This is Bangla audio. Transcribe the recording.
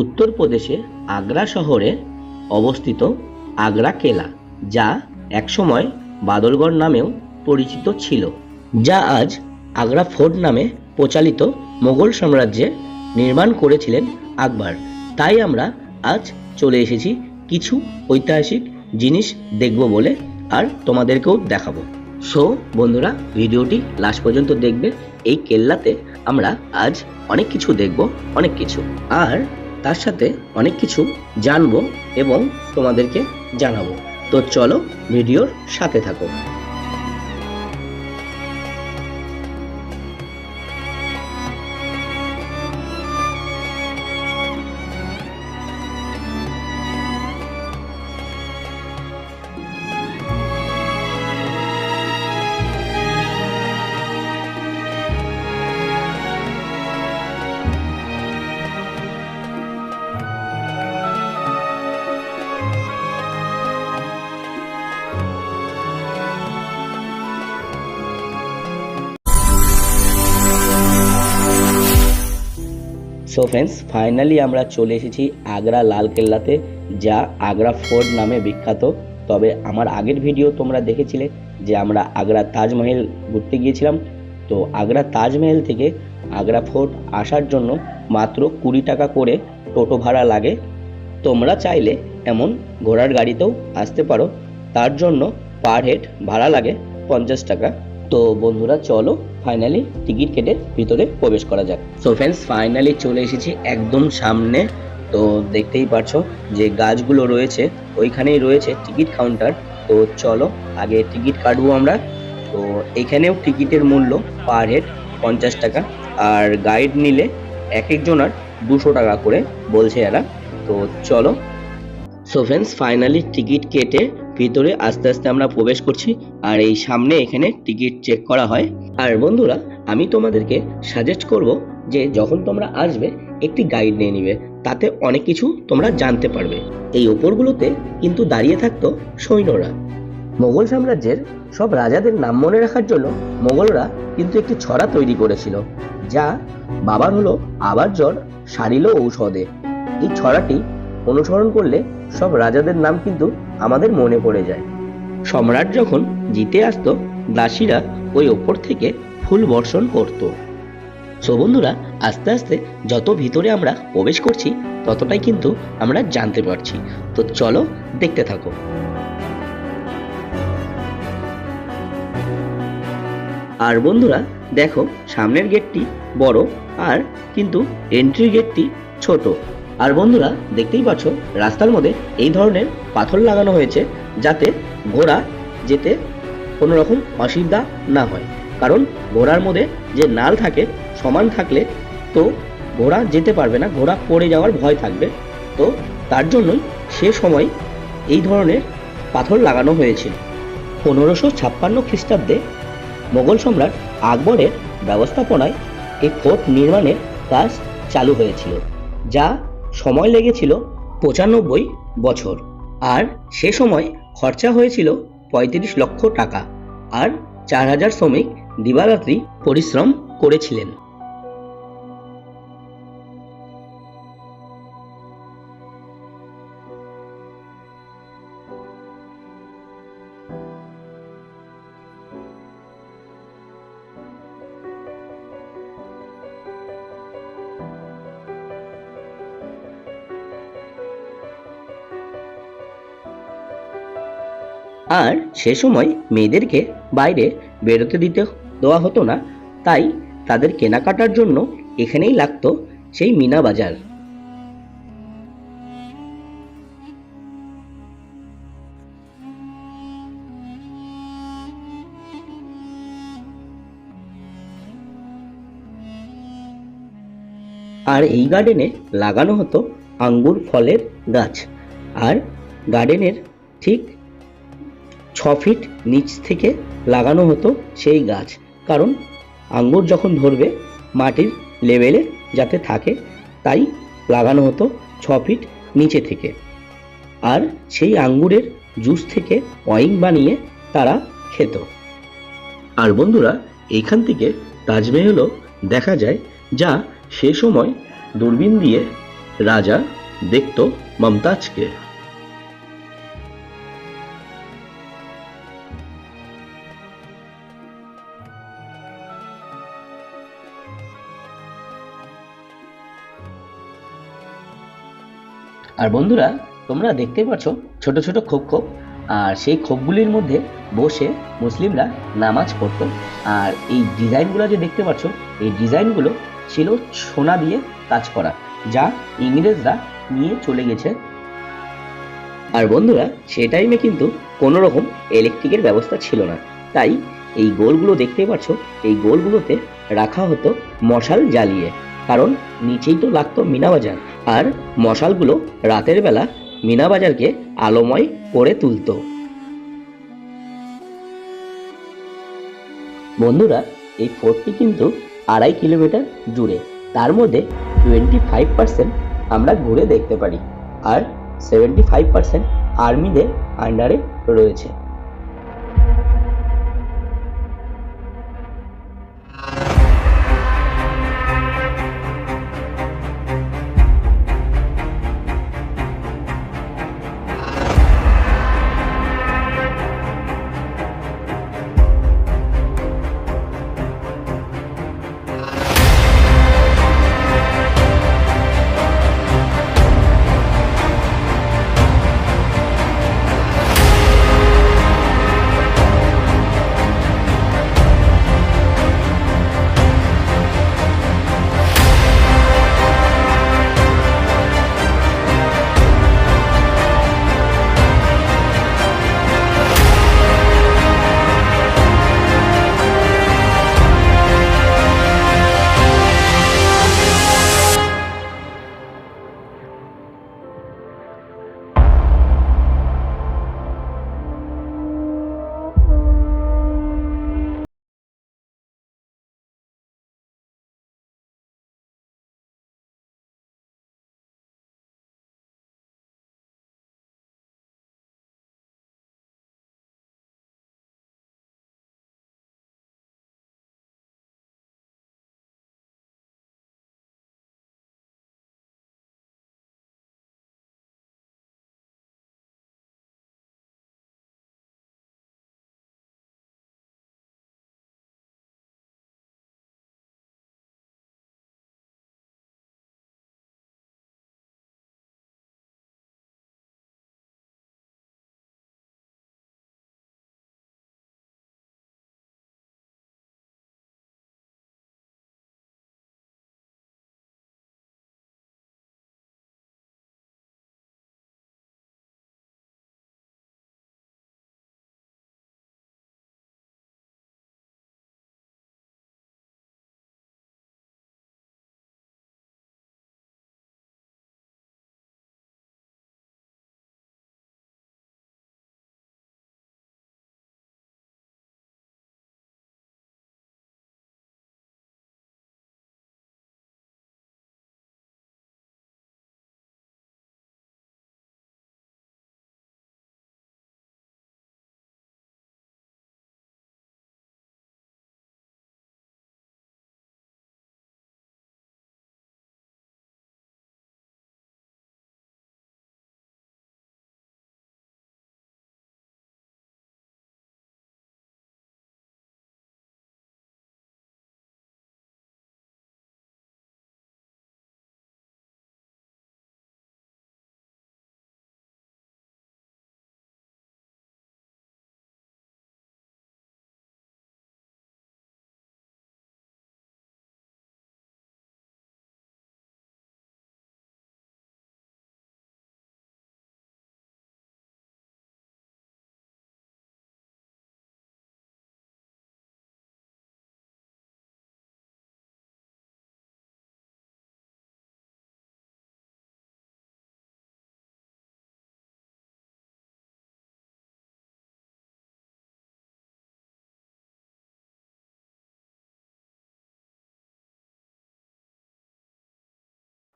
উত্তরপ্রদেশে আগ্রা শহরে অবস্থিত আগ্রা কেলা, যা একসময় বাদলগড় নামেও পরিচিত ছিল, যা আজ আগ্রা ফোর্ট নামে প্রচালিত মোগল সাম্রাজ্যে নির্মাণ করেছিলেন আকবর। তাই আমরা আজ চলে এসেছি কিছু ঐতিহাসিক জিনিস দেখব বলে আর তোমাদেরকেও দেখাবো। সো বন্ধুরা, ভিডিওটি লাস্ট পর্যন্ত দেখবে। এই কেল্লাতে আমরা আজ অনেক কিছু দেখব, অনেক কিছু। আর তার সাথে অনেক কিছু জানব এবং তোমাদেরকে জানাব। তো চলো ভিডিওর সাথে থাকো। সো ফ্রেন্ডস ফাইনালি আমরা চলে এসেছি আগ্রা লাল কেল্লাতে যা আগ্রা ফোর্ট নামে বিখ্যাত। তবে আমার আগের ভিডিও তোমরা দেখেছিলে যে আমরা আগ্রা তাজমহল ঘুরতে গিয়েছিলাম। তো আগ্রা তাজমহল থেকে আগ্রা ফোর্ট আসার জন্য মাত্র কুড়ি টাকা করে টোটো ভাড়া লাগে। তোমরা চাইলে এমন ঘোড়ার গাড়িতেও আসতে পারো। তার জন্য পার হেড ভাড়া লাগে পঞ্চাশ টাকা। তো বন্ধুরা, চলো ফাইনালি টিকিট কেটে ভিতরে প্রবেশ করা যাক। সো ফ্রেন্ডস ফাইনালি চলে এসেছি একদম সামনে। তো দেখতেই পারছ যে গাছগুলো রয়েছে, ওইখানেই রয়েছে টিকিট কাউন্টার তো চলো, আগে টিকিট কাটবো আমরা। তো এখানেও টিকিটের মূল্য পার হেড পঞ্চাশ টাকা। আর গাইড নিলে এক একজনার দুশো টাকা করে বলছে এরা। তো চলো। সো ফ্রেন্ডস ফাইনালি টিকিট কেটে ভিতরে আস্তে আস্তে আমরা প্রবেশ করছি আর এই সামনে এখানে টিকিট চেক করা হয়। আর বন্ধুরা, আমি তোমাদেরকে সাজেস্ট করব যে যখন তোমরা আসবে, একটি গাইড নিয়ে নিবে, তাতে অনেক কিছু তোমরা জানতে পারবে। এই ওপরগুলোতে কিন্তু দাঁড়িয়ে থাকতো সৈন্যরা। মোগল সাম্রাজ্যের সব রাজাদের নাম মনে রাখার জন্য মোগলরা কিন্তু একটি ছড়া তৈরি করেছিল, যা বাবার হলো আবার জ্বর, সারিল ঔষধে। এই ছড়াটি অনুসরণ করলে সব রাজাদের নাম কিন্তু আমাদের মনে পড়ে যায়। সম্রাট যখন জিতে আসতো, দাসীরা ওই ওপর থেকে ফুল বর্ষণ করত। সো বন্ধুরা, আস্তে আস্তে যত ভিতরে আমরা প্রবেশ করছি, ততটাই কিন্তু আমরা জানতে পারছি। তো চলো দেখতে থাকো। আর বন্ধুরা, দেখো, সামনের গেটটি বড় আর কিন্তু এন্ট্রি গেটটি ছোট। আর বন্ধুরা, দেখতেই পাচ্ছ, রাস্তার মধ্যে এই ধরনের পাথর লাগানো হয়েছে যাতে ঘোড়া যেতে কোনো রকম অসুবিধা না হয়। কারণ ঘোড়ার মধ্যে যে নাল থাকে, সমান থাকলে তো ঘোড়া যেতে পারবে না, ঘোড়া পড়ে যাওয়ার ভয় থাকবে। তো তার জন্যই সে সময় এই ধরনের পাথর লাগানো হয়েছিল পনেরোশো ছাপ্পান্ন খ্রিস্টাব্দে মোগল সম্রাট আকবরের ব্যবস্থাপনায় এই ফোর্ট নির্মাণের কাজ চালু হয়েছিল, যা সময় লেগেছিল পঁচানব্বই বছর। আর সে সময় খরচা হয়েছিল পঁয়ত্রিশ লক্ষ টাকা। আর চার হাজার শ্রমিক দিবারাত্রি পরিশ্রম করেছিলেন। আর সে সময় মেয়েদেরকে বাইরে বেরোতে দিতে দেওয়া হতো না। তাই তাদের কেনাকাটার জন্য এখানেই লাগতো সেই মিনা বাজার। আর এই গার্ডেনে লাগানো হতো আঙ্গুর ফলের গাছ। আর গার্ডেনের ঠিক ছ ফিট নিচ থেকে লাগানো হতো সেই গাছ। কারণ আঙ্গুর যখন ধরবে, মাটির লেভেলে যাতে থাকে, তাই লাগানো হতো ছ ফিট নিচে থেকে। আর সেই আঙ্গুরের জুস থেকে ওয়াইন বানিয়ে তারা খেত। আর বন্ধুরা এইখান থেকে তাজমহলও দেখা যায়, যা সে সময় দূরবীন দিয়ে রাজা দেখত মমতাজকে। আর বন্ধুরা, তোমরা দেখতে পাচ্ছ ছোট ছোট খোপ খোপ আর সেই খোপগুলির মধ্যে বসে মুসলিমরা নামাজ পড়তো। আর এই ডিজাইনগুলো যে দেখতে পাচ্ছ এই ডিজাইনগুলো ছিল সোনা দিয়ে কাজ করা, যা ইংরেজরা নিয়ে চলে গেছে। আর বন্ধুরা, সে টাইমে কিন্তু কোনো রকম ইলেকট্রিকের ব্যবস্থা ছিল না। তাই এই গোলগুলো দেখতে পাচ্ছ এই গোলগুলোতে রাখা হতো মশাল জ্বালিয়ে। কারণ নিচেই তো লাগতো মিনাবাজার আর মশালগুলো রাতের বেলা মিনাবাজারকে আলোময় করে তুলতো। বন্ধুরা, এই ফোর্টটি কিন্তু আড়াই কিলোমিটার জুড়ে তার মধ্যে টোয়েন্টি ফাইভ পার্সেন্ট আমরা ঘুরে দেখতে পারি আর সেভেন্টি ফাইভ পার্সেন্ট আর্মিদের আন্ডারে রয়েছে।